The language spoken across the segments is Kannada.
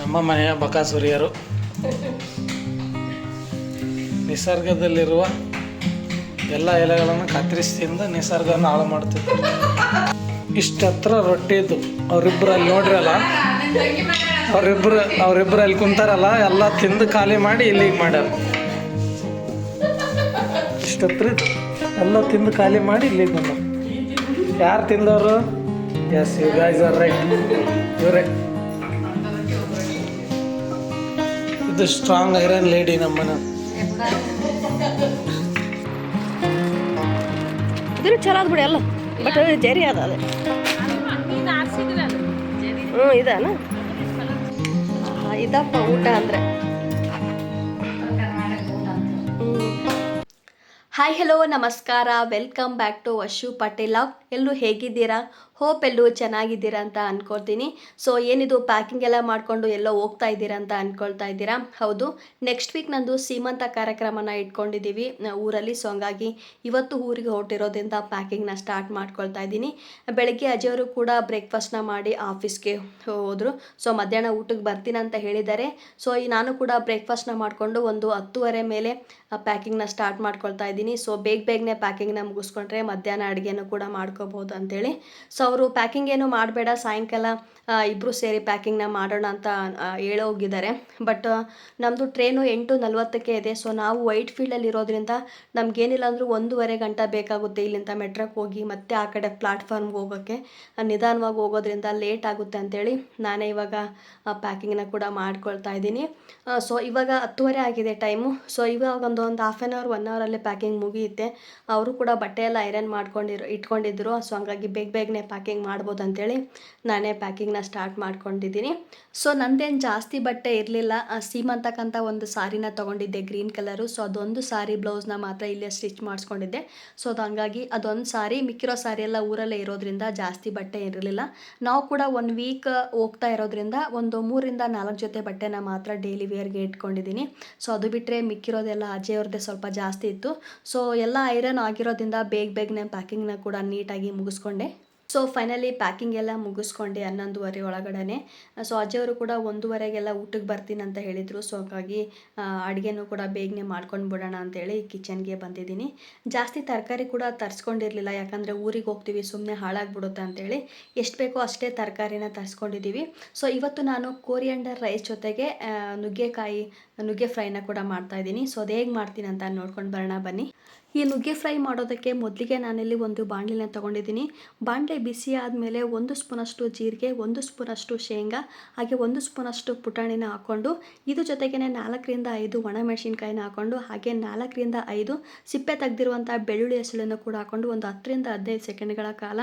ನಮ್ಮ ಮನೆಯ ಬಕಾಸುರಿಯರು. ನಿಸರ್ಗದಲ್ಲಿರುವ ಎಲ್ಲ ಎಲೆಗಳನ್ನು ಕತ್ತರಿಸಿ ತಿಂದು ನಿಸರ್ಗವನ್ನು ಹಾಳು ಮಾಡ್ತಿದ್ರು ಇಷ್ಟತ್ರ ರೊಟ್ಟಿ ಇದ್ದು ಅವರಿಬ್ಬರು ಅಲ್ಲಿ ನೋಡ್ರಲ್ಲ? ಅವರಿಬ್ಬರು ಅವರಿಬ್ಬರು ಅಲ್ಲಿ ಕುಂತಾರಲ್ಲ? ಎಲ್ಲ ತಿಂದು ಖಾಲಿ ಮಾಡಿ ಇಲ್ಲಿಗೆ ಮಾಡ್ಯಾರ. ಇಷ್ಟತ್ರ ಎಲ್ಲ ತಿಂದು ಖಾಲಿ ಮಾಡಿ ಇಲ್ಲಿಗೆ ಬಂದರು. ಯಾರು ತಿಂದವರು? Yes you guys are right ಇವರೇ ಇದು ಸ್ಟ್ರಾಂಗ್ ಐರನ್ ಲೇಡಿ ನಮ್ಮನ ಇದ್ರ ಚಲೋ ಅದ ಬಿಡಿ ಅಲ್ಲ ಬಟ್ ಜರಿ ಅದ ಅದೇ. ಹ್ಞೂ ಇದಾನ? ಇದಪ್ಪ ಊಟ ಅಂದ್ರೆ. ಹಾಯ್ ಹಲೋ ನಮಸ್ಕಾರ. Welcome back to Vashu Patel ಎಲ್ಲರೂ ಹೇಗಿದ್ದೀರಾ? ಹೋಪ್ ಎಲ್ಲೂ ಚೆನ್ನಾಗಿದ್ದೀರಾ ಅಂತ ಅಂದ್ಕೊಳ್ತೀನಿ ಸೊ ಏನಿದು ಪ್ಯಾಕಿಂಗ್ ಎಲ್ಲ ಮಾಡಿಕೊಂಡು ಎಲ್ಲೋ ಹೋಗ್ತಾ ಇದ್ದೀರಾ ಅಂತ ಅಂದ್ಕೊಳ್ತಾ ಇದ್ದೀರಾ? ಹೌದು. ನೆಕ್ಸ್ಟ್ ವೀಕ್ ನಂದು ಸೀಮಂತ ಕಾರ್ಯಕ್ರಮನ ಇಟ್ಕೊಂಡಿದ್ದೀವಿ. ಊರಲ್ಲಿ ಸೊ ಹಂಗಾಗಿ ಇವತ್ತು ಊರಿಗೆ ಹೊರಟಿರೋದ್ರಿಂದ ಪ್ಯಾಕಿಂಗ್ನ ಸ್ಟಾರ್ಟ್ ಮಾಡ್ಕೊಳ್ತಾ ಇದ್ದೀನಿ. ಬೆಳಗ್ಗೆ ಅಜಯವರು ಕೂಡ ಬ್ರೇಕ್ಫಾಸ್ಟ್ನ ಮಾಡಿ ಆಫೀಸ್ಗೆ ಹೋದರು. ಸೊ ಮಧ್ಯಾಹ್ನ ಊಟಕ್ಕೆ ಬರ್ತೀನಿ ಅಂತ ಹೇಳಿದ್ದಾರೆ. ಸೊ ಈ ನಾನು ಕೂಡ ಬ್ರೇಕ್ಫಾಸ್ಟ್ನ ಮಾಡಿಕೊಂಡು ಒಂದು ಹತ್ತುವರೆ ಮೇಲೆ ಪ್ಯಾಕಿಂಗ್ನ ಸ್ಟಾರ್ಟ್ ಮಾಡ್ಕೊಳ್ತಾ ಇದ್ದೀನಿ. ಸೊ ಬೇಗ ಬೇಗನೆ ಪ್ಯಾಕಿಂಗ್ನ ಮುಗಿಸ್ಕೊಂಡ್ರೆ ಮಧ್ಯಾಹ್ನ ಅಡುಗೆನೂ ಕೂಡ ಮಾಡ್ಕೋಬೋದು ಅಂತೇಳಿ. ಸೊ ಅವರು ಪ್ಯಾಕಿಂಗ್ ಏನು ಮಾಡಬೇಡ ಸಾಯಂಕಾಲ ಇಬ್ಬರು ಸೇರಿ ಪ್ಯಾಕಿಂಗ್ನ ಮಾಡೋಣ ಅಂತ ಹೇಳೋಗಿದ್ದಾರೆ ಬಟ್ ನಮ್ಮದು ಟ್ರೈನು ಎಂಟು ನಲ್ವತ್ತಕ್ಕೆ ಇದೆ. ಸೊ ನಾವು ವೈಟ್ ಫೀಲ್ಡಲ್ಲಿ ಇರೋದ್ರಿಂದ ನಮಗೇನಿಲ್ಲ ಅಂದರೂ ಒಂದೂವರೆ ಗಂಟೆ ಬೇಕಾಗುತ್ತೆ ಇಲ್ಲಿಂದ ಮೆಟ್ರಕ್ಕೆ ಹೋಗಿ, ಮತ್ತೆ ಆ ಕಡೆ ಪ್ಲಾಟ್ಫಾರ್ಮ್ಗೆ ಹೋಗೋಕ್ಕೆ. ನಿಧಾನವಾಗಿ ಹೋಗೋದ್ರಿಂದ ಲೇಟ್ ಆಗುತ್ತೆ ಅಂತೇಳಿ ನಾನೇ ಇವಾಗ ಪ್ಯಾಕಿಂಗ್ನ ಕೂಡ ಮಾಡ್ಕೊಳ್ತಾ ಇದ್ದೀನಿ. ಸೊ ಇವಾಗ ಹತ್ತುವರೆ ಆಗಿದೆ ಟೈಮು ಸೊ ಇವಾಗ ಒಂದು ಒಂದು ಹಾಫ್ ಆನ್ ಅವರ್ ಒನ್ ಅವರಲ್ಲೇ ಪ್ಯಾಕಿಂಗ್ ಮುಗಿಯುತ್ತೆ. ಅವರು ಕೂಡ ಬಟ್ಟೆ ಎಲ್ಲ ಐರನ್ ಮಾಡ್ಕೊಂಡಿರೋ, ಇಟ್ಕೊಂಡಿದ್ರು. ಸೊ ಹಂಗಾಗಿ ಬೇಗ ಬೇಗನೆ ಪ್ಯಾಕಿಂಗ್ ಮಾಡ್ಬೋದು ಅಂತೇಳಿ ನಾನೇ ಪ್ಯಾಕಿಂಗ್ನ ಸ್ಟಾರ್ಟ್ ಮಾಡ್ಕೊಂಡಿದ್ದೀನಿ. ಸೊ ನಂದೇನು ಜಾಸ್ತಿ ಬಟ್ಟೆ ಇರಲಿಲ್ಲ. ಸೀಮ್ ಅಂತಕ್ಕಂಥ ಒಂದು ಸಾರಿನ ತೊಗೊಂಡಿದ್ದೆ ಗ್ರೀನ್ ಕಲರು ಸೊ ಅದೊಂದು ಸಾರಿ ಬ್ಲೌಸ್ನ ಮಾತ್ರ ಇಲ್ಲೇ ಸ್ಟಿಚ್ ಮಾಡಿಸ್ಕೊಂಡಿದ್ದೆ. ಸೊ ಅದು ಹಂಗಾಗಿ ಅದೊಂದು ಸಾರಿ, ಮಿಕ್ಕಿರೋ ಸಾರಿ ಎಲ್ಲ ಊರಲ್ಲೇ ಇರೋದ್ರಿಂದ ಜಾಸ್ತಿ ಬಟ್ಟೆ ಇರಲಿಲ್ಲ. ನಾವು ಕೂಡ ಒನ್ ವೀಕ್ ಹೋಗ್ತಾ ಇರೋದ್ರಿಂದ ಒಂದು ಮೂರಿಂದ ನಾಲ್ಕು ಜೊತೆ ಬಟ್ಟೆನ ಮಾತ್ರ ಡೈಲಿ ವೇರ್ಗೆ ಇಟ್ಕೊಂಡಿದ್ದೀನಿ. ಸೊ ಅದು ಬಿಟ್ಟರೆ ಮಿಕ್ಕಿರೋದೆಲ್ಲ ಅಜಯ್ ಅವ್ರದ್ದೇ ಸ್ವಲ್ಪ ಜಾಸ್ತಿ ಇತ್ತು. ಸೊ ಎಲ್ಲ ಐರನ್ ಆಗಿರೋದ್ರಿಂದ ಬೇಗ ಬೇಗನೆ ಪ್ಯಾಕಿಂಗ್ನ ಕೂಡ ನೀಟಾಗಿ ಮುಗಿಸ್ಕೊಂಡೆ. ಸೊ ಫೈನಲಿ ಪ್ಯಾಕಿಂಗ್ ಎಲ್ಲ ಮುಗಿಸ್ಕೊಂಡೆ ಹನ್ನೊಂದುವರೆ ಒಳಗಡೆ ಸೊ ಅಜ್ಜಿಯವರು ಕೂಡ ಒಂದೂವರೆಗೆಲ್ಲ ಊಟಕ್ಕೆ ಬರ್ತೀನಿ ಅಂತ ಹೇಳಿದರು. ಸೊ ಹಾಗಾಗಿ ಅಡುಗೆನೂ ಕೂಡ ಬೇಗನೆ ಮಾಡ್ಕೊಂಡು ಬಿಡೋಣ ಅಂತೇಳಿ ಕಿಚನ್ಗೆ ಬಂದಿದ್ದೀನಿ. ಜಾಸ್ತಿ ತರಕಾರಿ ಕೂಡ ತರಿಸ್ಕೊಂಡಿರಲಿಲ್ಲ. ಯಾಕಂದರೆ ಊರಿಗೆ ಹೋಗ್ತೀವಿ ಸುಮ್ಮನೆ ಹಾಳಾಗ್ಬಿಡುತ್ತೆ ಅಂತೇಳಿ ಎಷ್ಟು ಬೇಕೋ ಅಷ್ಟೇ ತರಕಾರಿನ ತರಿಸ್ಕೊಂಡಿದ್ದೀವಿ. ಸೊ ಇವತ್ತು ನಾನು ಕೋರಿಯಂಡರ್ ರೈಸ್ ಜೊತೆಗೆ ನುಗ್ಗೆಕಾಯಿ ನುಗ್ಗೆ ಫ್ರೈನ ಕೂಡ ಮಾಡ್ತಾ ಇದ್ದೀನಿ. ಸೊ, ಅದು ಹೇಗೆ ಮಾಡ್ತೀನಿ ಅಂತ ನೋಡ್ಕೊಂಡು ಬರೋಣ ಬನ್ನಿ. ಈ ನುಗ್ಗೆ ಫ್ರೈ ಮಾಡೋದಕ್ಕೆ ಮೊದಲಿಗೆ ನಾನಿಲ್ಲಿ ಒಂದು ಬಾಣಲಿನ ತೊಗೊಂಡಿದ್ದೀನಿ. ಬಾಣಲೆ ಬಿಸಿ ಆದಮೇಲೆ ಒಂದು ಸ್ಪೂನಷ್ಟು ಜೀರಿಗೆ, ಒಂದು ಸ್ಪೂನಷ್ಟು ಶೇಂಗಾ, ಹಾಗೆ ಒಂದು ಸ್ಪೂನಷ್ಟು ಪುಟಾಣಿನ ಹಾಕ್ಕೊಂಡು ಇದು ಜೊತೆಗೆ ನಾಲ್ಕರಿಂದ ಐದು ಒಣಮೆಣಸಿನ್ಕಾಯಿನ ಹಾಕ್ಕೊಂಡು, ಹಾಗೆ ನಾಲ್ಕರಿಂದ ಐದು ಸಿಪ್ಪೆ ತೆಗೆದಿರುವಂಥ ಬೆಳ್ಳುಳ್ಳಿ ಹೆಸಳನ್ನು ಕೂಡ ಹಾಕ್ಕೊಂಡು, ಒಂದು ಹತ್ತರಿಂದ ಹದಿನೈದು ಸೆಕೆಂಡ್ಗಳ ಕಾಲ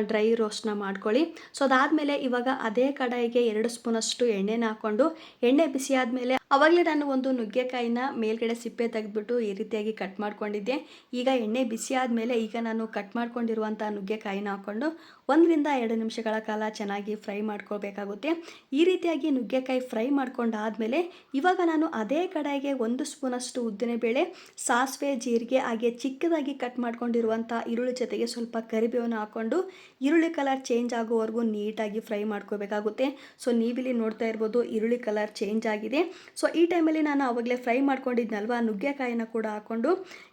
ಡ್ರೈ ರೋಸ್ಟ್ನ ಮಾಡ್ಕೊಳ್ಳಿ. ಸೊ, ಅದಾದಮೇಲೆ ಇವಾಗ ಅದೇ ಕಡಾಯಿಗೆ ಎರಡು ಸ್ಪೂನಷ್ಟು ಎಣ್ಣೆನ ಹಾಕ್ಕೊಂಡು, ಎಣ್ಣೆ ಬಿಸಿ ಆದಮೇಲೆ ಅವಾಗಲೇ ನಾನು ಒಂದು ನುಗ್ಗೆಕಾಯಿನ ಮೇಲ್ಗಡೆ ಸಿಪ್ಪೆ ತೆಗೆದ್ಬಿಟ್ಟು ಈ ರೀತಿಯಾಗಿ ಕಟ್ ಮಾಡ್ಕೊಂಡಿದ್ದೆ. ಈಗ ಎಣ್ಣೆ ಬಿಸಿ ಆದಮೇಲೆ ಈಗ ನಾನು ಕಟ್ ಮಾಡ್ಕೊಂಡಿರುವಂಥ ನುಗ್ಗೆಕಾಯಿನ ಹಾಕ್ಕೊಂಡು ಒಂದರಿಂದ ಎರಡು ನಿಮಿಷಗಳ ಕಾಲ ಚೆನ್ನಾಗಿ ಫ್ರೈ ಮಾಡ್ಕೊಳ್ಬೇಕಾಗುತ್ತೆ ಈ ರೀತಿಯಾಗಿ ನುಗ್ಗೆಕಾಯಿ ಫ್ರೈ ಮಾಡ್ಕೊಂಡಾದಮೇಲೆ ಇವಾಗ ನಾನು ಅದೇ ಕಡೆಗೆ ಒಂದು ಸ್ಪೂನಷ್ಟು ಉದ್ದಿನಬೇಳೆ, ಸಾಸಿವೆ, ಜೀರಿಗೆ, ಹಾಗೆ ಚಿಕ್ಕದಾಗಿ ಕಟ್ ಮಾಡ್ಕೊಂಡಿರುವಂಥ ಈರುಳ್ಳಿ ಜೊತೆಗೆ ಸ್ವಲ್ಪ ಕರಿಬೇವನ್ನು ಹಾಕ್ಕೊಂಡು ಈರುಳ್ಳಿ ಕಲರ್ ಚೇಂಜ್ ಆಗೋವರೆಗೂ ನೀಟಾಗಿ ಫ್ರೈ ಮಾಡ್ಕೋಬೇಕಾಗುತ್ತೆ. ಸೊ ನೀವಿಲ್ಲಿ ನೋಡ್ತಾ ಇರ್ಬೋದು ಈರುಳ್ಳಿ ಕಲರ್ ಚೇಂಜ್ ಆಗಿದೆ. ಸೊ ಈ ಟೈಮಲ್ಲಿ ನಾನು ಅವಾಗಲೇ ಫ್ರೈ ಮಾಡ್ಕೊಂಡಿದ್ನಲ್ವ, ನುಗ್ಗೆಕಾಯಿನ ಕೂಡ ಹಾಕ್ಕೊಂಡು,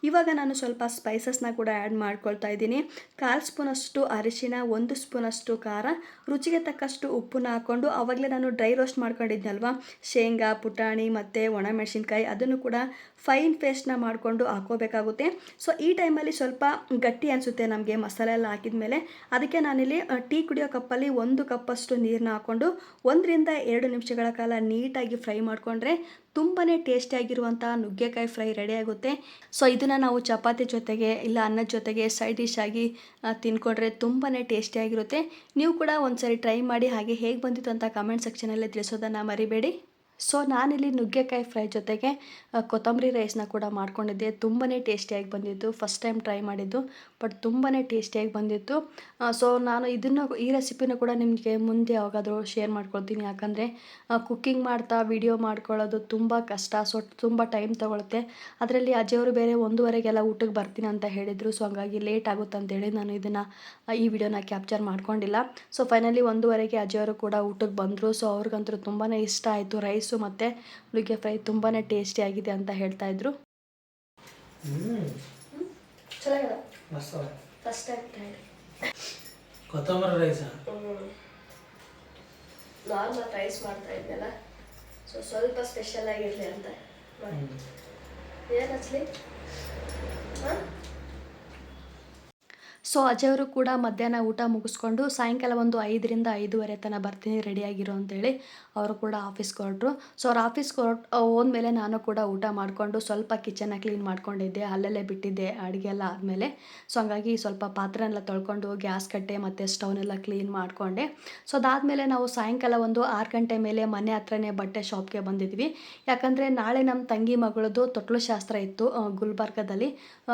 ಇವಾಗ ನಾನು ಸ್ವಲ್ಪ ಸ್ಪೈಸಸ್ನ ಕೂಡ ಆ್ಯಡ್ ಮಾಡ್ಕೊಳ್ತಾ ಇದ್ದೀನಿ. ಕಾಲು ಸ್ಪೂನಷ್ಟು ಅರಿಶಿನ, ಒಂದು ಸ್ಪೂನಷ್ಟು ಖಾರ, ರುಚಿಗೆ ತಕ್ಕಷ್ಟು ಉಪ್ಪನ್ನ ಹಾಕ್ಕೊಂಡು ಆವಾಗಲೇ ನಾನು ಡ್ರೈ ರೋಸ್ಟ್ ಮಾಡ್ಕೊಂಡಿದ್ನಲ್ವ, ಶೇಂಗಾ, ಪುಟಾಣಿ ಮತ್ತು ಒಣಮೆಣಸಿನ್ಕಾಯಿ ಅದನ್ನು ಕೂಡ ಫೈನ್ ಪೇಸ್ಟ್ನ ಮಾಡಿಕೊಂಡು ಹಾಕೋಬೇಕಾಗುತ್ತೆ ಸೊ, ಈ ಟೈಮಲ್ಲಿ ಸ್ವಲ್ಪ ಗಟ್ಟಿ ಅನಿಸುತ್ತೆ ನಮಗೆ ಮಸಾಲೆ ಎಲ್ಲ ಹಾಕಿದ ಮೇಲೆ ಅದಕ್ಕೆ ನಾನಿಲ್ಲಿ ಟೀ ಕುಡಿಯೋ ಕಪ್ಪಲ್ಲಿ ಒಂದು ಕಪ್ಪಷ್ಟು ನೀರನ್ನ ಹಾಕ್ಕೊಂಡು ಒಂದರಿಂದ ಎರಡು ನಿಮಿಷಗಳ ಕಾಲ ನೀಟಾಗಿ ಫ್ರೈ ಮಾಡಿಕೊಂಡ್ರೆ ತುಂಬಾ ಟೇಸ್ಟಿಯಾಗಿರುವಂಥ ನುಗ್ಗೆಕಾಯಿ ಫ್ರೈ ರೆಡಿ ಆಗುತ್ತೆ. ಸೊ ಇದನ್ನು ನಾವು ಚಪಾತಿ ಜೊತೆಗೆ ಇಲ್ಲ ಅನ್ನದ ಜೊತೆಗೆ ಸೈಡ್ ಡಿಶ್ ಆಗಿ ತಿನ್ಕೊಂಡ್ರೆ ತುಂಬಾ ಟೇಸ್ಟಿಯಾಗಿರುತ್ತೆ ನೀವು ಕೂಡ ಒಂದ್ಸರಿ ಟ್ರೈ ಮಾಡಿ, ಹಾಗೆ ಹೇಗೆ ಬಂದಿತ್ತು ಅಂತ ಕಮೆಂಟ್ ಸೆಕ್ಷನಲ್ಲಿ ತಿಳಿಸೋದನ್ನು ಮರಿಬೇಡಿ. ಸೊ ನಾನಿಲ್ಲಿ ನುಗ್ಗೆಕಾಯಿ ಫ್ರೈ ಜೊತೆಗೆ ಕೊತ್ತಂಬರಿ ರೈಸ್ನ ಕೂಡ ಮಾಡ್ಕೊಂಡಿದ್ದೆ. ತುಂಬಾ ಟೇಸ್ಟಿಯಾಗಿ ಬಂದಿತ್ತು. ಫಸ್ಟ್ ಟೈಮ್ ಟ್ರೈ ಮಾಡಿದ್ದು ಬಟ್ ತುಂಬಾ ಟೇಸ್ಟಿಯಾಗಿ ಬಂದಿತ್ತು. ಸೊ ನಾನು ಇದನ್ನು, ಈ ರೆಸಿಪಿನ ಕೂಡ ನಿಮಗೆ ಮುಂದೆ ಯಾವಾಗಾದರೂ ಶೇರ್ ಮಾಡ್ಕೊಳ್ತೀನಿ ಯಾಕಂದರೆ ಕುಕ್ಕಿಂಗ್ ಮಾಡ್ತಾ ವಿಡಿಯೋ ಮಾಡ್ಕೊಳ್ಳೋದು ತುಂಬ ಕಷ್ಟ. ಸೊ ತುಂಬ ಟೈಮ್ ತೊಗೊಳುತ್ತೆ. ಅದರಲ್ಲಿ ಅಜ್ಜಿಯವರು ಬೇರೆ ಒಂದೂವರೆಗೆಲ್ಲ ಊಟಕ್ಕೆ ಬರ್ತೀನಿ ಅಂತ ಹೇಳಿದರು. ಸೊ ಹಂಗಾಗಿ ಲೇಟ್ ಆಗುತ್ತೆ ಅಂತೇಳಿ ನಾನು ಇದನ್ನು ಈ ವಿಡಿಯೋನ ಕ್ಯಾಪ್ಚರ್ ಮಾಡ್ಕೊಂಡಿಲ್ಲ. ಸೊ ಫೈನಲಿ ಒಂದೂವರೆಗೆ ಅಜ್ಜಿಯವರು ಕೂಡ ಊಟಕ್ಕೆ ಬಂದರು. ಸೊ ಅವ್ರಿಗಂತೂ ತುಂಬಾ ಇಷ್ಟ ಆಯಿತು ರೈಸು ಮತ್ತು ನುಗ್ಗೆ ಫ್ರೈ ತುಂಬಾ ಟೇಸ್ಟಿ ಆಗಿದೆ ಅಂತ ಹೇಳ್ತಾ ಟ್ರೈ ಕೊತ್ತಂಬರಿ ರೈಸ್ ನಾರ್ಮಲ್ ರೈಸ್ ಮಾಡ್ತಾ ಇದ್ನಲ್ಲ. ಸೊ ಸ್ವಲ್ಪ ಸ್ಪೆಷಲ್ ಆಗಿರಲಿ ಅಂತ ಏನು ಹಚ್ಲಿ ಸೊ ಅಜಯವರು ಕೂಡ ಮಧ್ಯಾಹ್ನ ಊಟ ಮುಗಿಸ್ಕೊಂಡು ಸಾಯಂಕಾಲ ಒಂದು ಐದರಿಂದ ಐದೂವರೆ ತನಕ ಬರ್ತೀನಿ ರೆಡಿಯಾಗಿರೋ ಅಂತೇಳಿ. ಅವರು ಕೂಡ ಆಫೀಸ್ಗೆ ಹೊರಟ್ರು ಸೊ ಅವ್ರು ಆಫೀಸ್ಗೆ ಹೊರಟು ಹೋದ್ಮೇಲೆ ನಾನು ಕೂಡ ಊಟ ಮಾಡಿಕೊಂಡು ಸ್ವಲ್ಪ ಕಿಚನ್ನ ಕ್ಲೀನ್ ಮಾಡ್ಕೊಂಡಿದ್ದೆ. ಅಲ್ಲಲ್ಲೇ ಬಿಟ್ಟಿದ್ದೆ ಅಡುಗೆ ಎಲ್ಲ ಆದಮೇಲೆ. ಸೊ ಹಂಗಾಗಿ ಸ್ವಲ್ಪ ಪಾತ್ರೆನೆಲ್ಲ ತೊಳ್ಕೊಂಡು ಗ್ಯಾಸ್ ಕಟ್ಟೆ ಮತ್ತು ಸ್ಟೌನೆಲ್ಲ ಕ್ಲೀನ್ ಮಾಡಿಕೊಂಡೆ. ಸೊ ಅದಾದಮೇಲೆ ನಾವು ಸಾಯಂಕಾಲ ಒಂದು ಆರು ಗಂಟೆ ಮೇಲೆ ಮನೆ ಹತ್ರನೇ ಬಟ್ಟೆ ಶಾಪ್ಗೆ ಬಂದಿದ್ವಿ. ಯಾಕಂದರೆ ನಾಳೆ ನಮ್ಮ ತಂಗಿ ಮಗಳದು ತೊಟ್ಲು ಶಾಸ್ತ್ರ ಇತ್ತು ಗುಲ್ಬರ್ಗದಲ್ಲಿ.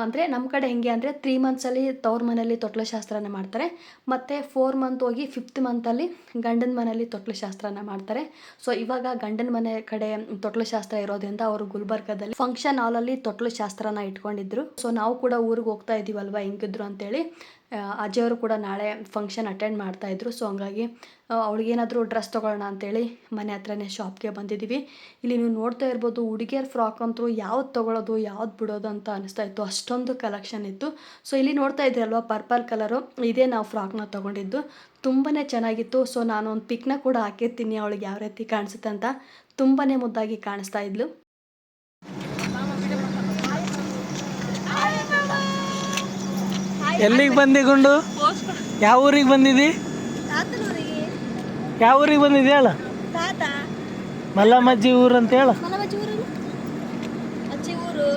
ಅಂದರೆ ನಮ್ಮ ಕಡೆ ಹೆಂಗೆ ಅಂದರೆ ತ್ರೀ ಮಂತ್ಸಲ್ಲಿ ತವ್ರ ಮನೇಲಿ ತೊಟ್ಲು ಶಾಸ್ತ್ರನ ಮಾಡ್ತಾರೆ. ಮತ್ತು ಫೋರ್ ಮಂತ್ ಹೋಗಿ ಫಿಫ್ತ್ ಮಂತಲ್ಲಿ ಗಂಡನ ಮನೇಲಿ ತೊಟ್ಲು ಶಾಸ್ತ್ರನ ಮಾಡ್ತಾರೆ. ಸೊ ಇವಾಗ ಗಂಡನ ಮನೆ ಕಡೆ ತೊಟ್ಲು ಶಾಸ್ತ್ರ ಇರೋದ್ರಿಂದ ಅವರು ಗುಲ್ಬರ್ಗದಲ್ಲಿ ಫಂಕ್ಷನ್ ಹಾಲಲ್ಲಿ ತೊಟ್ಲು ಶಾಸ್ತ್ರನ ಇಟ್ಕೊಂಡಿದ್ರು. ಸೊ ನಾವು ಕೂಡ ಊರಿಗೆ ಹೋಗ್ತಾ ಇದ್ದೀವಲ್ವ ಹೆಂಗಿದ್ರು ಅಂತೇಳಿ. ಅಜ್ಜಿಯವರು ಕೂಡ ನಾಳೆ ಫಂಕ್ಷನ್ ಅಟೆಂಡ್ ಮಾಡ್ತಾಯಿದ್ರು ಸೊ ಹಂಗಾಗಿ ಅವಳಿಗೇನಾದರೂ ಡ್ರೆಸ್ ತೊಗೊಳ್ಳೋಣ ಅಂತೇಳಿ ಮನೆ ಹತ್ರನೇ ಶಾಪ್ಗೆ ಬಂದಿದ್ದೀವಿ ಇಲ್ಲಿ ನೀವು ನೋಡ್ತಾ ಇರ್ಬೋದು ಹುಡುಗಿಯರ್ ಫ್ರಾಕ್ ಅಂತೂ ಯಾವ್ದು ತೊಗೊಳೋದು, ಯಾವ್ದು ಬಿಡೋದು ಅಂತ ಅನಿಸ್ತಾ ಇತ್ತು. ಅಷ್ಟೊಂದು ಕಲೆಕ್ಷನ್ ಇತ್ತು. ಸೊ ಇಲ್ಲಿ ನೋಡ್ತಾ ಇದ್ರಲ್ವ ಪರ್ಪಲ್ ಕಲರು ಇದೇ ನಾವು ಫ್ರಾಕ್ನ ತೊಗೊಂಡಿದ್ದು. ತುಂಬಾ ಚೆನ್ನಾಗಿತ್ತು. ಸೊ ನಾನು ಒಂದು ಪಿಕ್ನ ಕೂಡ ಹಾಕಿರ್ತೀನಿ. ಅವಳಿಗೆ ಯಾವ ರೀತಿ ಕಾಣಿಸುತ್ತೆ ಅಂತ ತುಂಬಾ ಮುದ್ದಾಗಿ ಕಾಣಿಸ್ತಾ ಇದ್ಲು. ಎಲ್ಲಿಗೆ ಬಂದಿ ಗುಂಡು? ಯಾವ ಊರಿಗೆ ಬಂದಿದ್ದಿ ಯಾವ ಊರಿಗೆ ಬಂದಿದ್ದಿ ಹೇಳ. ಮಲ್ಲಮ್ಮಜ್ಜಿ ಊರು ಅಂತ ಹೇಳ. ಊರು.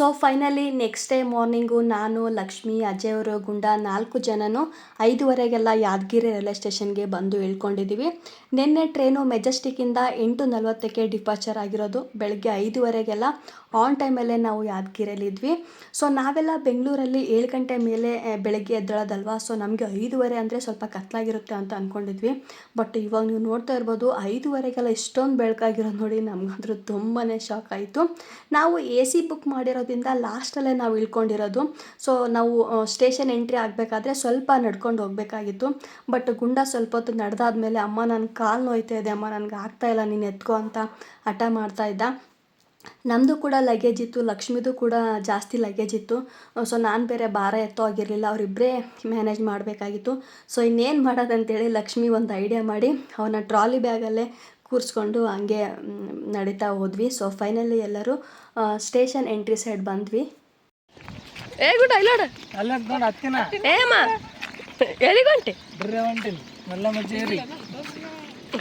So finally next day morning ನಾನು, ಲಕ್ಷ್ಮಿ, ಅಜಯ್ ಅವರು, ಗುಂಡ ನಾಲ್ಕು ಜನನು ಐದುವರೆಗೆಲ್ಲ ಯಾದಗಿರಿ ರೈಲ್ವೆ ಸ್ಟೇಷನ್ಗೆ ಬಂದು ಇಳ್ಕೊಂಡಿದ್ದೀವಿ ನಿನ್ನೆ ಟ್ರೈನು ಮೆಜೆಸ್ಟಿಕ್ಕಿಂದ ಎಂಟು ನಲವತ್ತಕ್ಕೆ ಡಿಪಾರ್ಚರ್ ಆಗಿರೋದು. ಬೆಳಗ್ಗೆ ಐದುವರೆಗೆಲ್ಲ ಆನ್ ಟೈಮಲ್ಲೇ ನಾವು ಯಾದಗಿರಿಯಲ್ಲಿ ಇದ್ವಿ. ಸೊ ನಾವೆಲ್ಲ ಬೆಂಗಳೂರಲ್ಲಿ ಏಳು ಗಂಟೆ ಮೇಲೆ ಬೆಳಗ್ಗೆ ಎದ್ದೇಳೋದಲ್ವಾ? ಸೊ ನಮಗೆ ಐದುವರೆ ಅಂದರೆ ಸ್ವಲ್ಪ ಕತ್ಲಾಗಿರುತ್ತೆ ಅಂತ ಅಂದ್ಕೊಂಡಿದ್ವಿ ಬಟ್ ಇವಾಗ ನೀವು ನೋಡ್ತಾ ಇರ್ಬೋದು, ಐದುವರೆಗೆಲ್ಲ ಇಷ್ಟೊಂದು ಬೆಳಕಾಗಿರೋದು ನೋಡಿ ನಮಗಂದ್ರೂ ತುಂಬಾ ಶಾಕ್ ಆಯಿತು. ನಾವು ಎ ಸಿ ಬುಕ್ ಮಾಡಿರೋದ್ರಿಂದ ಲಾಸ್ಟಲ್ಲೇ ನಾವು ಇಳ್ಕೊಂಡಿರೋದು. ಸೊ ನಾವು ಸ್ಟೇಷನ್ ಎಂಟ್ರಿ ಆಗಬೇಕಾದ್ರೆ ಸ್ವಲ್ಪ ನಡ್ಕೊಂಡು ಹೋಗಬೇಕಾಗಿತ್ತು. ಬಟ್ ಗುಂಡ ಸ್ವಲ್ಪ ಹೊತ್ತು ನಡೆದಾದ್ಮೇಲೆ, ಅಮ್ಮ ನನ್ನ ಕಾಲು ನೋಯ್ತಾ ಇದೆ, ಅಮ್ಮ, ನನಗೆ ಆಗ್ತಾಯಿಲ್ಲ ನೀನು ಎತ್ಕೋ ಅಂತ ಹಠ ಮಾಡ್ತಾ ಇದ್ದ. ನಮ್ಮದು ಕೂಡ ಲಗೇಜ್ ಇತ್ತು ಲಕ್ಷ್ಮಿದು ಕೂಡ ಜಾಸ್ತಿ ಲಗೇಜ್ ಇತ್ತು. ಸೊ ನಾನು ಬೇರೆ ಭಾರ ಎತ್ತೋ ಆಗಿರಲಿಲ್ಲ ಅವರಿಬ್ಬರೇ ಮ್ಯಾನೇಜ್ ಮಾಡಬೇಕಾಗಿತ್ತು. ಸೊ ಇನ್ನೇನು ಮಾಡೋದಂತೇಳಿ ಲಕ್ಷ್ಮಿ ಒಂದು ಐಡಿಯಾ ಮಾಡಿ ಅವನ ಟ್ರಾಲಿ ಬ್ಯಾಗಲ್ಲೇ ಕೂರಿಸ್ಕೊಂಡು ಹಂಗೆ ನಡೀತಾ ಹೋದ್ವಿ. ಸೊ ಫೈನಲಿ ಎಲ್ಲರೂ ಸ್ಟೇಷನ್ ಎಂಟ್ರಿ ಸೈಡ್ ಬಂದ್ವಿ. ಏ ಗುಡ್ ಹತ್ತಿನ. ಏಮ್ಮ ಎಲ್ಲಿಗಂಟೆ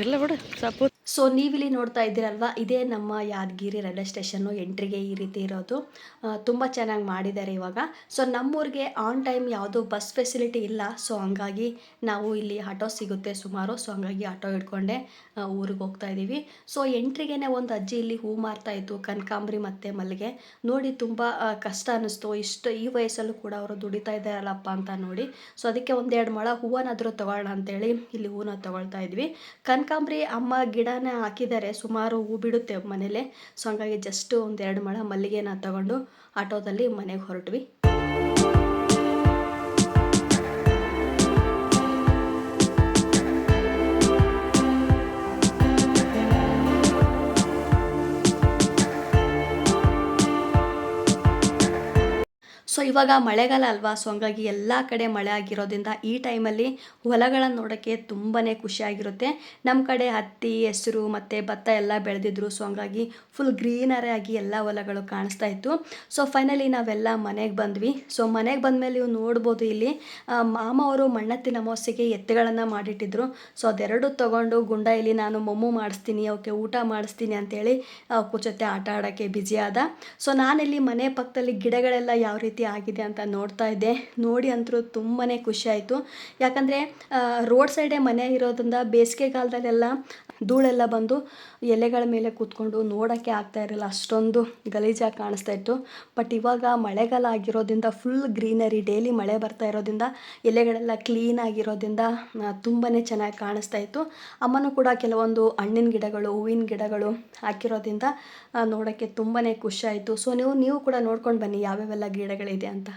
ಇಲ್ಲ ಬಿಡು ಸಪು ಸೊ ನೀವಿಲ್ಲಿ ನೋಡ್ತಾ ಇದ್ದೀರಲ್ವ? ಇದೇ ನಮ್ಮ ಯಾದಗಿರಿ ರೈಲ್ವೆ ಸ್ಟೇಷನ್ನು ಎಂಟ್ರಿಗೆ ಈ ರೀತಿ ಇರೋದು. ತುಂಬ ಚೆನ್ನಾಗಿ ಮಾಡಿದ್ದಾರೆ ಇವಾಗ. ಸೊ ನಮ್ಮೂರಿಗೆ ಆನ್ ಟೈಮ್ ಯಾವುದೂ ಬಸ್ ಫೆಸಿಲಿಟಿ ಇಲ್ಲ. ಸೊ ಹಂಗಾಗಿ ನಾವು ಇಲ್ಲಿ ಆಟೋ ಸಿಗುತ್ತೆ ಸುಮಾರು. ಸೊ ಹಂಗಾಗಿ ಆಟೋ ಹಿಡ್ಕೊಂಡೆ ಊರಿಗೆ ಹೋಗ್ತಾ ಇದ್ದೀವಿ. ಸೊ ಎಂಟ್ರಿಗೆನೇ ಒಂದು ಅಜ್ಜಿ ಇಲ್ಲಿ ಹೂ ಮಾರ್ತಾ ಇತ್ತು, ಕನಕಾಂಬ್ರಿ ಮತ್ತು ಮಲ್ಲಿಗೆ. ನೋಡಿ ತುಂಬ ಕಷ್ಟ ಅನ್ನಿಸ್ತು ಇಷ್ಟು ಈ ವಯಸ್ಸಲ್ಲೂ ಕೂಡ ಅವರು ದುಡಿತಾ ಇದ್ದಾರಲ್ಲಪ್ಪ ಅಂತ ನೋಡಿ. ಸೊ ಅದಕ್ಕೆ ಒಂದೆರಡು ಮೊಳ ಹೂವನಾದರೂ ತಗೊಳ್ಳೋಣ ಅಂತೇಳಿ ಇಲ್ಲಿ ಹೂವನ್ನ ತಗೊಳ್ತಾ ಇದ್ವಿ. ಕನಕಾಂಬ್ರಿ, ಅಮ್ಮ ಗಿಡನ ಹಾಕಿದ್ದಾರೆ. ಸುಮಾರು ಹೂ ಬಿಡುತ್ತೆ ಮನೇಲೆ ಸೊ ಹಂಗಾಗಿ ಜಸ್ಟ್ ಎರಡು ಮೊಳ ಮಲ್ಲಿಗೆನ ತಗೊಂಡು ಆಟೋದಲ್ಲಿ ಮನೆಗೆ ಹೊರಟ್ವಿ. ಸೊ ಇವಾಗ ಮಳೆಗಾಲ ಅಲ್ವಾ? ಸೊ ಹಂಗಾಗಿ ಎಲ್ಲ ಕಡೆ ಮಳೆ ಆಗಿರೋದ್ರಿಂದ ಈ ಟೈಮಲ್ಲಿ ಹೊಲಗಳನ್ನು ನೋಡೋಕ್ಕೆ ತುಂಬಾ ಖುಷಿಯಾಗಿರುತ್ತೆ ನಮ್ಮ ಕಡೆ ಹತ್ತಿ, ಹೆಸರು ಮತ್ತು ಭತ್ತ ಎಲ್ಲ ಬೆಳೆದಿದ್ರು. ಸೊ ಹಂಗಾಗಿ ಫುಲ್ ಗ್ರೀನರಿ ಆಗಿ ಎಲ್ಲ ಹೊಲಗಳು ಕಾಣಿಸ್ತಾ ಇತ್ತು. ಸೊ ಫೈನಲಿ ನಾವೆಲ್ಲ ಮನೆಗೆ ಬಂದ್ವಿ. ಸೊ ಮನೆಗೆ ಬಂದಮೇಲೆ ನೀವು ನೋಡ್ಬೋದು ಇಲ್ಲಿ ಮಾಮ ಅವರು ಮಣ್ಣತ್ತಿನ ಅಮಾವಾಸ್ಯೆಗೆ ಎತ್ತುಗಳನ್ನು ಮಾಡಿಟ್ಟಿದ್ರು. ಸೊ ಅದೆರಡು ತೊಗೊಂಡು ಗುಂಡ ಇಲ್ಲಿ ನಾನು ಮೊಮ್ಮು ಮಾಡಿಸ್ತೀನಿ ಅವಕ್ಕೆ ಊಟ ಮಾಡಿಸ್ತೀನಿ ಅಂತೇಳಿ ಅವಕ್ಕೂ ಜೊತೆ ಆಟ ಆಡೋಕ್ಕೆ ಬ್ಯುಸಿ ಆದ. ಸೊ ನಾನಿಲ್ಲಿ ಮನೆ ಪಕ್ಕದಲ್ಲಿ ಗಿಡಗಳೆಲ್ಲ ಯಾವ ರೀತಿ ಆಗಿದೆ ಅಂತ ನೋಡ್ತಾ ಇದ್ದೆ. ನೋಡಿ ಅಂತರೂ ತುಂಬಾ ಖುಷಿ ಆಯಿತು. ಯಾಕಂದರೆ ರೋಡ್ ಸೈಡೇ ಮನೆ ಇರೋದ್ರಿಂದ ಬೇಸಿಗೆಗಾಲದಲ್ಲೆಲ್ಲ ಧೂಳೆಲ್ಲ ಬಂದು ಎಲೆಗಳ ಮೇಲೆ ಕೂತ್ಕೊಂಡು ನೋಡೋಕ್ಕೆ ಆಗ್ತಾ ಇರಲಿಲ್ಲ ಅಷ್ಟೊಂದು ಗಲೀಜಾಗಿ ಕಾಣಿಸ್ತಾ ಇತ್ತು. ಬಟ್ ಇವಾಗ ಮಳೆಗಾಲ ಆಗಿರೋದ್ರಿಂದ ಫುಲ್ ಗ್ರೀನರಿ ಡೈಲಿ ಮಳೆ ಬರ್ತಾ ಇರೋದ್ರಿಂದ, ಎಲೆಗಳೆಲ್ಲ ಕ್ಲೀನ್ ಆಗಿರೋದ್ರಿಂದ ತುಂಬಾ ಚೆನ್ನಾಗಿ ಕಾಣಿಸ್ತಾ ಇತ್ತು. ಅಮ್ಮನೂ ಕೂಡ ಕೆಲವೊಂದು ಹಣ್ಣಿನ ಗಿಡಗಳು, ಹೂವಿನ ಗಿಡಗಳು ಹಾಕಿರೋದ್ರಿಂದ ನೋಡೋಕ್ಕೆ ತುಂಬಾ ಖುಷಿ ಆಯಿತು. ಸೊ ನೀವು ನೀವು ಕೂಡ ನೋಡ್ಕೊಂಡು ಬನ್ನಿ ಯಾವ್ಯಾವೆಲ್ಲ ಗಿಡಗಳಿದೆ ಅಂತ.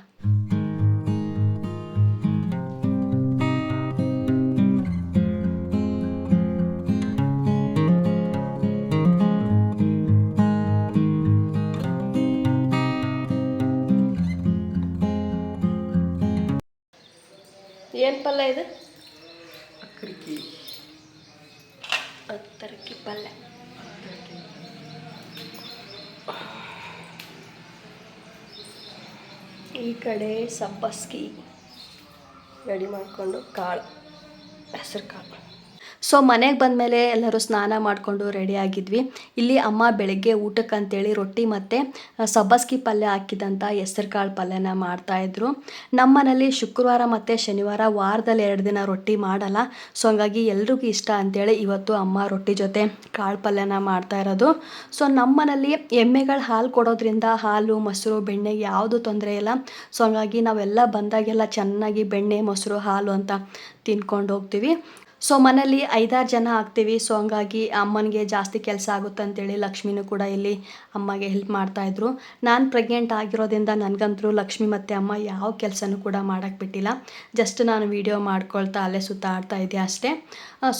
ಏನು ಪಲ್ಯ ಇದು ಅತ್ತರಕ್ಕಿ ಪಲ್ಯ ಈ ಕಡೆ ಸಬ್ಬಸ್ಗಿ ರೆಡಿ ಮಾಡಿಕೊಂಡು ಕಾಳು ಹೆಸ್ರು ಕಾಳು. ಸೊ ಮನೆಗೆ ಬಂದಮೇಲೆ ಎಲ್ಲರೂ ಸ್ನಾನ ಮಾಡಿಕೊಂಡು ರೆಡಿ ಆಗಿದ್ವಿ. ಇಲ್ಲಿ ಅಮ್ಮ ಬೆಳಗ್ಗೆ ಊಟಕ್ಕೆ ಅಂತೇಳಿ ರೊಟ್ಟಿ ಮತ್ತು ಸಬ್ಬಸ್ಗಿ ಪಲ್ಯ ಹಾಕಿದಂಥ ಹೆಸರು ಕಾಳು ಪಲ್ಯನ ಮಾಡ್ತಾಯಿದ್ರು ನಮ್ಮ ಶುಕ್ರವಾರ ಮತ್ತು ಶನಿವಾರ ವಾರದಲ್ಲಿ ಎರಡು ದಿನ ರೊಟ್ಟಿ ಮಾಡಲ್ಲ. ಸೊ ಹಂಗಾಗಿ ಎಲ್ರಿಗೂ ಇಷ್ಟ ಅಂತೇಳಿ ಇವತ್ತು ಅಮ್ಮ ರೊಟ್ಟಿ ಜೊತೆ ಕಾಳು ಪಲ್ಯನ ಮಾಡ್ತಾ ಇರೋದು. ಸೊ ನಮ್ಮ ಎಮ್ಮೆಗಳ ಹಾಲು ಕೊಡೋದ್ರಿಂದ ಹಾಲು, ಮೊಸರು, ಬೆಣ್ಣೆ ಯಾವುದು ತೊಂದರೆ ಇಲ್ಲ. ಸೊ ಹಂಗಾಗಿ ನಾವೆಲ್ಲ ಬಂದಾಗೆಲ್ಲ ಚೆನ್ನಾಗಿ ಬೆಣ್ಣೆ, ಮೊಸರು, ಹಾಲು ಅಂತ ತಿನ್ಕೊಂಡು ಹೋಗ್ತೀವಿ. ಸೊ ಮನೇಲಿ ಐದಾರು ಜನ ಆಗ್ತೀವಿ. ಸೊ ಹಂಗಾಗಿ ಅಮ್ಮನಿಗೆ ಜಾಸ್ತಿ ಕೆಲಸ ಆಗುತ್ತೆ ಅಂತೇಳಿ ಲಕ್ಷ್ಮಿನೂ ಕೂಡ ಇಲ್ಲಿ ಅಮ್ಮಗೆ ಹೆಲ್ಪ್ ಮಾಡ್ತಾಯಿದ್ರು ನಾನು ಪ್ರೆಗ್ನೆಂಟ್ ಆಗಿರೋದ್ರಿಂದ ನನಗಂತರೂ ಲಕ್ಷ್ಮಿ ಮತ್ತು ಅಮ್ಮ ಯಾವ ಕೆಲಸನೂ ಕೂಡ ಮಾಡೋಕ್ಕೆ ಬಿಟ್ಟಿಲ್ಲ. ಜಸ್ಟ್ ನಾನು ವೀಡಿಯೋ ಮಾಡ್ಕೊಳ್ತಾ ಅಲ್ಲೇ ಸುತ್ತಾಡ್ತಾ ಇದ್ದೆ ಅಷ್ಟೇ.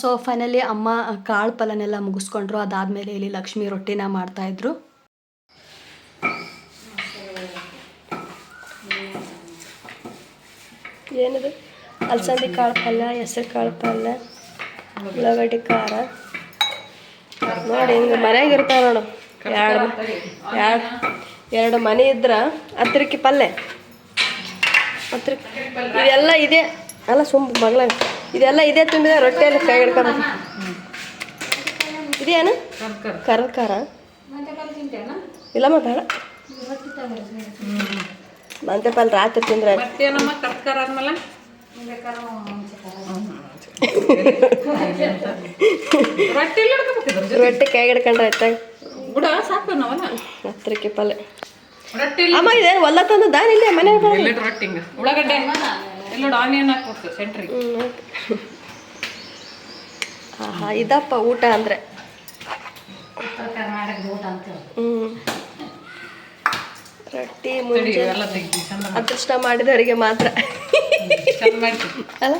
ಸೊ ಫೈನಲಿ ಅಮ್ಮ ಕಾಳು ಪಲನೆಲ್ಲ ಮುಗಿಸ್ಕೊಂಡ್ರು. ಅದಾದಮೇಲೆ ಇಲ್ಲಿ ಲಕ್ಷ್ಮಿ ರೊಟ್ಟಿನ ಮಾಡ್ತಾಯಿದ್ರು ಏನಿದು? ಅಲಸಂದಿ ಕಾಳು ಪಲ್ಯ, ಹೆಸರು ಕಾಳು ಪಲ್ಯ. ಉಳ್ಳಾಗಡ್ಡಿ ಖಾರ. ನೋಡಿ ಹಿಂಗೆ ಮನ್ಯಾಗ ಇರ್ತಾವ ನೋಡು. ಎರಡು ಎರಡು ಎರಡು ಮನೆ ಇದ್ರೆ ಹತ್ತಿರಕ್ಕೆ ಪಲ್ಯ ಹತ್ತಿರ ಇದೆಲ್ಲ ಇದೆ. ಅಲ್ಲ ಸುಮ್ ಮಗಳ ಇದೆಲ್ಲ ಇದೆ ತುಂಬಿದ ರೊಟ್ಟಿಯಲ್ಲಿ ಕೈ ಹಿಡ್ಕೊಂಡು ಇದೇನು? ಕರಲ್ ಖಾರ. ಇಲ್ಲಮ್ಮ ಬೇಡ. ಮಂತೆ ಪಲ್ಯ ರಾತ್ರಿ ತಿಂದ್ರೆ ಮತ್ತೇನಮ್ಮ ಕರ್ಕರ ಆದ್ಮೇಲೆ ರೊಟ್ಟಿ ಕೈ ಹಿಡ್ಕೊಂಡ್ರೆ ಆಯ್ತಾ? ಬಿಡ ಸಾಕು ನಾವಲ್ಲ ಹತ್ರಕ್ಕೆ ಪಲ್ಯ ರೊಟ್ಟಿ ಅಮ್ಮ ಇದೆ ಹೊಲ ದಾರಿ ಇಲ್ಲೇ ಮನೆ ರೊಟ್ಟಿ ಉಳ್ಳಾಗಡ್ಡೆ. ಎಲ್ಲ ಆನಿಯನ್ ಹಾಕ್ಬಿಡ್ತು ಸೆಂಟ್ರಿಗೆ ಆಹಾ ಇದಪ್ಪ ಊಟ ಅಂದ್ರೆ. ಹ್ಞೂ ರೊಟ್ಟಿ ಮುಂಚೆ ಅದೃಷ್ಟ ಮಾಡಿದವರಿಗೆ ಮಾತ್ರ. ಅಲ್ಲ?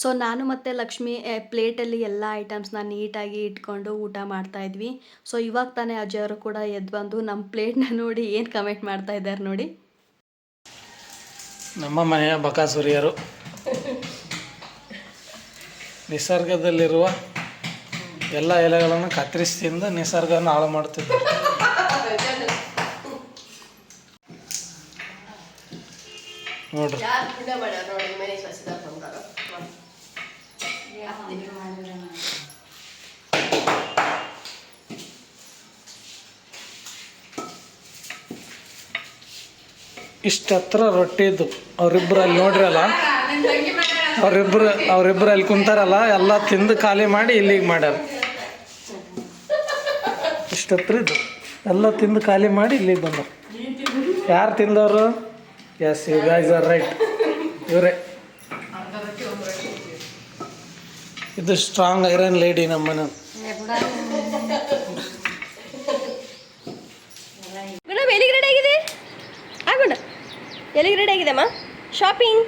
ಸೊ ನಾನು ಮತ್ತು ಲಕ್ಷ್ಮಿ ಪ್ಲೇಟಲ್ಲಿ ಎಲ್ಲ ಐಟಮ್ಸ್ನ ನೀಟಾಗಿ ಇಟ್ಕೊಂಡು ಊಟ ಮಾಡ್ತಾ ಇದ್ವಿ. ಸೊ ಇವಾಗ ತಾನೇ ಅಜ್ಜಿಯವರು ಅವರು ಕೂಡ ಎದ್ದು ಬಂದು ನಮ್ಮ ಪ್ಲೇಟ್ನ ನೋಡಿ ಏನು ಕಮೆಂಟ್ ಮಾಡ್ತಾ ಇದ್ದಾರೆ ನೋಡಿ. ನಮ್ಮ ಮನೆಯ ಬಕಾಸುರಿಯರು. ನಿಸರ್ಗದಲ್ಲಿರುವ ಎಲ್ಲ ಎಲೆಗಳನ್ನು ಕತ್ತರಿಸಿ ತಿಂದು ನಿಸರ್ಗವನ್ನು ಹಾಳು ಮಾಡ್ತಿದ್ದಾರೆ ನೋಡ್ರಿ. ಇಷ್ಟು ಹತ್ರ ರೊಟ್ಟಿ ಇದ್ದು ಅವರಿಬ್ಬರು ಅಲ್ಲಿ ನೋಡ್ರಲ್ಲ? ಅವರಿಬ್ಬರು ಅವರಿಬ್ಬರು ಅಲ್ಲಿ ಕುಂತಾರಲ್ಲ ಎಲ್ಲ ತಿಂದು ಖಾಲಿ ಮಾಡಿ ಇಲ್ಲಿಗೆ ಮಾಡ್ಯಾರ. ಇಷ್ಟು ಹತ್ರ ಇದ್ದು ಎಲ್ಲ ತಿಂದು ಖಾಲಿ ಮಾಡಿ ಇಲ್ಲಿಗೆ ಬಂದರು. ಯಾರು ತಿಂದವರು? Yes you guys are right ಇವರೇ. ಇದು ಸ್ಟ್ರಾಂಗ್ ಐರನ್ ಲೇಡಿ ನಮ್ಮನ ಆಗಿದೆ ಆಗೋಣ. ಎಲ್ಲಿಗೆ ರೆಡಿ ಆಗಿದೆ ಅಮ್ಮ ಶಾಪಿಂಗ್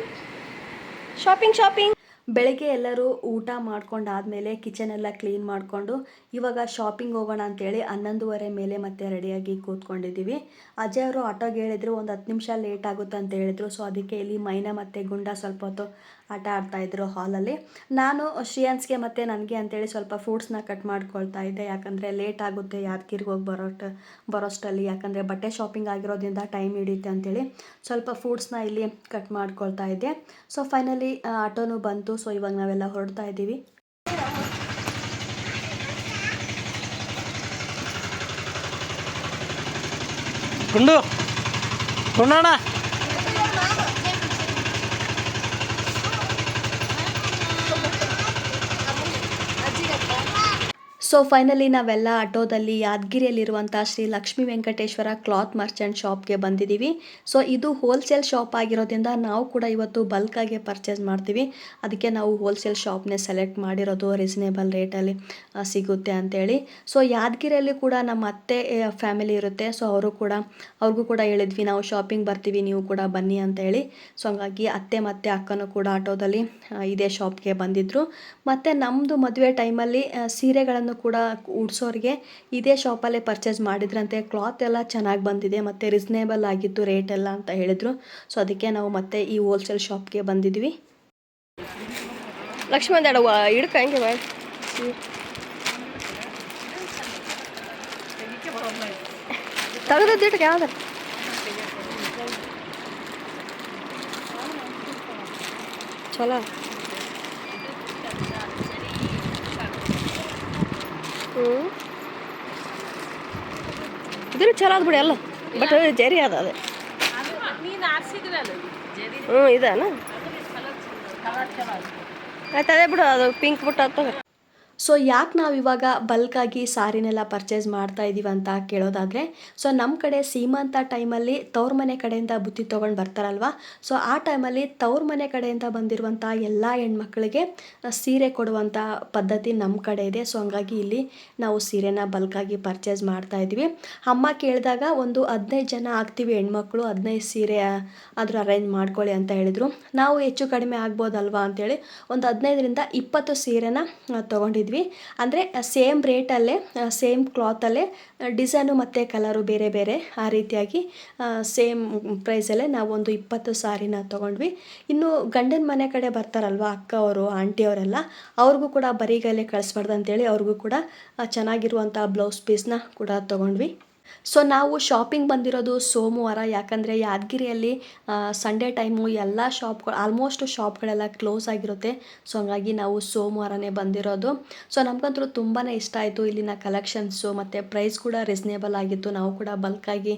ಶಾಪಿಂಗ್ ಶಾಪಿಂಗ್ ಬೆಳಗ್ಗೆ ಎಲ್ಲರೂ ಊಟ ಮಾಡ್ಕೊಂಡಾದಮೇಲೆ ಕಿಚನ್ ಎಲ್ಲ ಕ್ಲೀನ್ ಮಾಡಿಕೊಂಡು ಇವಾಗ ಶಾಪಿಂಗ್ ಹೋಗೋಣ ಅಂತೇಳಿ ಹನ್ನೊಂದುವರೆ ಮೇಲೆ ಮತ್ತೆ ರೆಡಿಯಾಗಿ ಕೂತ್ಕೊಂಡಿದ್ದೀವಿ. ಅಜಯ್ ಅವರು ಆಟೋಗೆ ಹೇಳಿದ್ರು ಒಂದು ಹತ್ತು ನಿಮಿಷ ಲೇಟ್ ಆಗುತ್ತೆ ಅಂತ ಹೇಳಿದ್ರು. ಸೊ ಅದಕ್ಕೆ ಇಲ್ಲಿ ಮೈನಾ ಮತ್ತು ಗುಂಡ ಸ್ವಲ್ಪ ಹೊತ್ತು ಆಟ ಆಡ್ತಾಯಿದ್ರು ಹಾಲಲ್ಲಿ ನಾನು ಶ್ರೀಯಾನ್ಸ್ಗೆ ಮತ್ತು ನನಗೆ ಅಂತೇಳಿ ಸ್ವಲ್ಪ ಫ್ರೂಟ್ಸ್ನ ಕಟ್ ಮಾಡ್ಕೊಳ್ತಾ ಇದ್ದೆ. ಯಾಕಂದರೆ ಲೇಟ್ ಆಗುತ್ತೆ ಯಾದಗಿರಿಗೆ ಹೋಗಿ ಬರೋ ಬರೋಷ್ಟಲ್ಲಿ ಯಾಕಂದರೆ ಬಟ್ಟೆ ಶಾಪಿಂಗ್ ಆಗಿರೋದ್ರಿಂದ ಟೈಮ್ ಹಿಡಿಯುತ್ತೆ ಅಂತೇಳಿ ಸ್ವಲ್ಪ ಫ್ರೂಟ್ಸ್ನ ಇಲ್ಲಿ ಕಟ್ ಮಾಡ್ಕೊಳ್ತಾ ಇದ್ದೆ. ಸೊ ಫೈನಲಿ ಆಟೋನು ಬಂತು. ಸೊ ಇವಾಗ ನಾವೆಲ್ಲ ಹೊರಡ್ತಾ ಇದ್ದೀವಿ. ಗುಂಡು. ಗುಂಡಣ್ಣ. ಸೊ ಫೈನಲಿ ನಾವೆಲ್ಲ ಆಟೋದಲ್ಲಿ ಯಾದಗಿರಿಯಲ್ಲಿರುವಂಥ ಶ್ರೀ ಲಕ್ಷ್ಮೀ ವೆಂಕಟೇಶ್ವರ ಕ್ಲಾತ್ ಮರ್ಚೆಂಟ್ ಶಾಪ್ಗೆ ಬಂದಿದ್ದೀವಿ. ಸೊ ಇದು ಹೋಲ್ಸೇಲ್ ಶಾಪ್ ಆಗಿರೋದ್ರಿಂದ ನಾವು ಕೂಡ ಇವತ್ತು ಬಲ್ಕಾಗೆ ಪರ್ಚೇಸ್ ಮಾಡ್ತೀವಿ. ಅದಕ್ಕೆ ನಾವು ಹೋಲ್ಸೇಲ್ ಶಾಪ್ನೇ ಸೆಲೆಕ್ಟ್ ಮಾಡಿರೋದು ರೀಸನೇಬಲ್ ರೇಟಲ್ಲಿ ಸಿಗುತ್ತೆ ಅಂತೇಳಿ. ಸೊ ಯಾದಗಿರಿಯಲ್ಲಿ ಕೂಡ ನಮ್ಮ ಅತ್ತೆ ಫ್ಯಾಮಿಲಿ ಇರುತ್ತೆ. ಸೊ ಅವರು ಕೂಡ, ಅವ್ರಿಗೂ ಕೂಡ ಹೇಳಿದ್ವಿ, ನಾವು ಶಾಪಿಂಗ್ ಬರ್ತೀವಿ, ನೀವು ಕೂಡ ಬನ್ನಿ ಅಂತ ಹೇಳಿ ಸೊ ಹಂಗಾಗಿ ಅತ್ತೆ ಮತ್ತು ಅಕ್ಕನೂ ಕೂಡ ಆಟೋದಲ್ಲಿ ಇದೇ ಶಾಪ್ಗೆ ಬಂದಿದ್ದರು ಮತ್ತು ನಮ್ಮದು ಮದುವೆ ಟೈಮಲ್ಲಿ ಸೀರೆಗಳನ್ನು ಕೂಡ ಉಡ್ಸೋರಿಗೆ ಇದೇ ಶಾಪಲ್ಲೇ ಪರ್ಚೇಸ್ ಮಾಡಿದ್ರಂತೆ. ಕ್ಲಾತ್ ಎಲ್ಲ ಚೆನ್ನಾಗಿ ಬಂದಿದೆ, ಮತ್ತು ರೀಸನೇಬಲ್ ಆಗಿತ್ತು ರೇಟ್ ಎಲ್ಲ ಅಂತ ಹೇಳಿದರು. ಸೊ ಅದಕ್ಕೆ ನಾವು ಮತ್ತೆ ಈ ಹೋಲ್ಸೇಲ್ ಶಾಪ್ಗೆ ಬಂದಿದ್ವಿ. ಲಕ್ಷ್ಮಣ್ ದಡ ಹಿಡ್ಕ ಹಂಗೆ ಮಾಡಿ ತೆಗೆದದ್ದು ಯಾವ್ದು? ಚಲೋ. ಹ್ಞೂ ಇದ್ರ ಚಲೋ ಅದ ಬಿಡಿ ಅಲ್ಲ ಬಟ್ ಜರಿ ಅದ ಅದು. ಹ್ಞೂ ಇದಾನ? ಆಯ್ತು. ಅದೇ ಬಿಡು ಅದು ಪಿಂಕ್ ಬಿಟ್ಟು ಅದು ಸೊ ಯಾಕೆ ನಾವು ಇವಾಗ ಬಲ್ಕಾಗಿ ಸಾರಿನೆಲ್ಲ ಪರ್ಚೇಸ್ ಮಾಡ್ತಾ ಇದ್ದೀವಿ ಅಂತ ಕೇಳೋದಾದರೆ ಸೊ ನಮ್ಮ ಕಡೆ ಸೀಮಂತ ಟೈಮಲ್ಲಿ ತವ್ರ ಮನೆ ಕಡೆಯಿಂದ ಬುತ್ತಿ ತೊಗೊಂಡು ಬರ್ತಾರಲ್ವ? ಸೊ ಆ ಟೈಮಲ್ಲಿ ತವ್ರ ಮನೆ ಕಡೆಯಿಂದ ಬಂದಿರುವಂಥ ಎಲ್ಲ ಹೆಣ್ಮಕ್ಳಿಗೆ ಸೀರೆ ಕೊಡುವಂಥ ಪದ್ಧತಿ ನಮ್ಮ ಕಡೆ ಇದೆ. ಸೊ ಹಂಗಾಗಿ ಇಲ್ಲಿ ನಾವು ಸೀರೆನ ಬಲ್ಕಾಗಿ ಪರ್ಚೇಸ್ ಮಾಡ್ತಾ ಇದ್ದೀವಿ ಅಮ್ಮ ಕೇಳಿದಾಗ ಒಂದು ಹದಿನೈದು ಜನ ಆಗ್ತೀವಿ ಹೆಣ್ಮಕ್ಳು ಹದಿನೈದು ಸೀರೆ ಆದರೂ ಅರೇಂಜ್ ಮಾಡ್ಕೊಳ್ಳಿ ಅಂತ ಹೇಳಿದರು. ನಾವು ಹೆಚ್ಚು ಕಡಿಮೆ ಆಗ್ಬೋದಲ್ವಾ ಅಂತೇಳಿ ಒಂದು ಹದಿನೈದರಿಂದ ಇಪ್ಪತ್ತು ಸೀರೆನ ಆ, ತೊಗೊಂಡಿದ್ವಿ ಅಂದರೆ ಸೇಮ್ ರೇಟಲ್ಲೇ ಸೇಮ್ ಕ್ಲಾತಲ್ಲೇ ಡಿಸೈನು ಮತ್ತು ಕಲರು ಬೇರೆ ಬೇರೆ ಆ ರೀತಿಯಾಗಿ ಸೇಮ್ ಪ್ರೈಸಲ್ಲೇ ನಾವು ಒಂದು ಇಪ್ಪತ್ತು ಸಾರಿನ ತೊಗೊಂಡ್ವಿ. ಇನ್ನು ಗಂಡನ ಮನೆ ಕಡೆ ಬರ್ತಾರಲ್ವ ಅಕ್ಕ ಅವರು ಆಂಟಿ ಅವರೆಲ್ಲ, ಅವ್ರಿಗೂ ಕೂಡ ಬರೀಗಲ್ಲೇ ಕಳಿಸ್ಬಾರ್ದು ಅಂತೇಳಿ ಅವ್ರಿಗೂ ಕೂಡ ಚೆನ್ನಾಗಿರುವಂಥ ಬ್ಲೌಸ್ ಪೀಸ್ನ ಕೂಡ ತೊಗೊಂಡ್ವಿ. ಸೊ ನಾವು ಶಾಪಿಂಗ್ ಬಂದಿರೋದು ಸೋಮವಾರ, ಯಾಕಂದರೆ ಯಾದಗಿರಿಯಲ್ಲಿ ಸಂಡೇ ಟೈಮು ಎಲ್ಲ ಶಾಪ್ಗಳು ಆಲ್ಮೋಸ್ಟ್ ಶಾಪ್ಗಳೆಲ್ಲ ಕ್ಲೋಸ್ ಆಗಿರುತ್ತೆ. ಸೊ ಹಂಗಾಗಿ ನಾವು ಸೋಮವಾರನೇ ಬಂದಿರೋದು. ಸೊ ನಮಗಂತೂ ತುಂಬಾ ಇಷ್ಟ ಆಯಿತು ಇಲ್ಲಿನ ಕಲೆಕ್ಷನ್ಸು ಮತ್ತು ಪ್ರೈಸ್ ಕೂಡ ರೀಸ್ನೇಬಲ್ ಆಗಿತ್ತು. ನಾವು ಕೂಡ ಬಲ್ಕಾಗಿ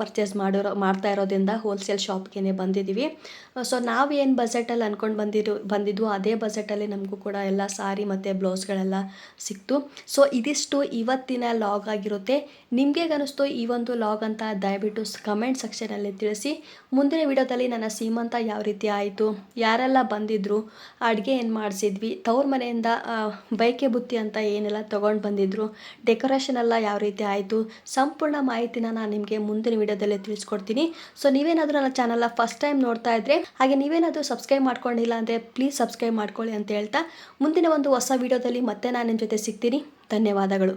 ಪರ್ಚೇಸ್ ಮಾಡಿರೋ, ಮಾಡ್ತಾ ಇರೋದ್ರಿಂದ ಹೋಲ್ಸೇಲ್ ಶಾಪ್ಗೆ ಬಂದಿದ್ದೀವಿ ಸೊ ನಾವು ಏನು ಬಜೆಟಲ್ಲಿ ಅಂದ್ಕೊಂಡು ಬಂದಿರೋ ಬಂದಿದ್ವು ಅದೇ ಬಜೆಟಲ್ಲಿ ನಮಗೂ ಕೂಡ ಎಲ್ಲ ಸಾರಿ ಮತ್ತು ಬ್ಲೌಸ್ಗಳೆಲ್ಲ ಸಿಕ್ತು. ಸೊ ಇದಿಷ್ಟು ಇವತ್ತಿನ ಲಾಗ್ ಆಗಿರುತ್ತೆ. ನಿಮಗೆ ಅನಿಸ್ತು ಈ ಒಂದು ಲಾಗ್ ಅಂತ ದಯವಿಟ್ಟು ಕಮೆಂಟ್ ಸೆಕ್ಷನಲ್ಲಿ ತಿಳಿಸಿ. ಮುಂದಿನ ವಿಡಿಯೋದಲ್ಲಿ ನನ್ನ ಸೀಮಂತ ಯಾವ ರೀತಿ ಆಯಿತು? ಯಾರೆಲ್ಲ ಬಂದಿದ್ದರು ಅಡುಗೆ ಏನು ಮಾಡಿಸಿದ್ವಿ? ತವ್ರ ಮನೆಯಿಂದ ಬೈಕೆ ಬುತ್ತಿ ಅಂತ ಏನೆಲ್ಲ ತೊಗೊಂಡು ಬಂದಿದ್ರು? ಡೆಕೋರೇಷನ್ ಎಲ್ಲ ಯಾವ ರೀತಿ ಆಯಿತು? ಸಂಪೂರ್ಣ ಮಾಹಿತಿನ ನಾನು ನಿಮಗೆ ಮುಂದಿನ ವಿಡಿಯೋದಲ್ಲಿ ತಿಳಿಸ್ಕೊಡ್ತೀನಿ. ಸೊ ನೀವೇನಾದರೂ ನನ್ನ ಚಾನಲ್ನ ಫಸ್ಟ್ ಟೈಮ್ ನೋಡ್ತಾ ಇದ್ದರೆ ಹಾಗೆ ನೀವೇನಾದರೂ ಸಬ್ಸ್ಕ್ರೈಬ್ ಮಾಡ್ಕೊಂಡಿಲ್ಲ ಅಂದರೆ ಪ್ಲೀಸ್ ಸಬ್ಸ್ಕ್ರೈಬ್ ಮಾಡ್ಕೊಳ್ಳಿ ಅಂತ ಹೇಳ್ತಾ, ಮುಂದಿನ ಒಂದು ಹೊಸ ವಿಡಿಯೋದಲ್ಲಿ ಮತ್ತೆ ನಾನು ನಿಮ್ಮ ಜೊತೆ ಸಿಗ್ತೀನಿ. ಧನ್ಯವಾದಗಳು.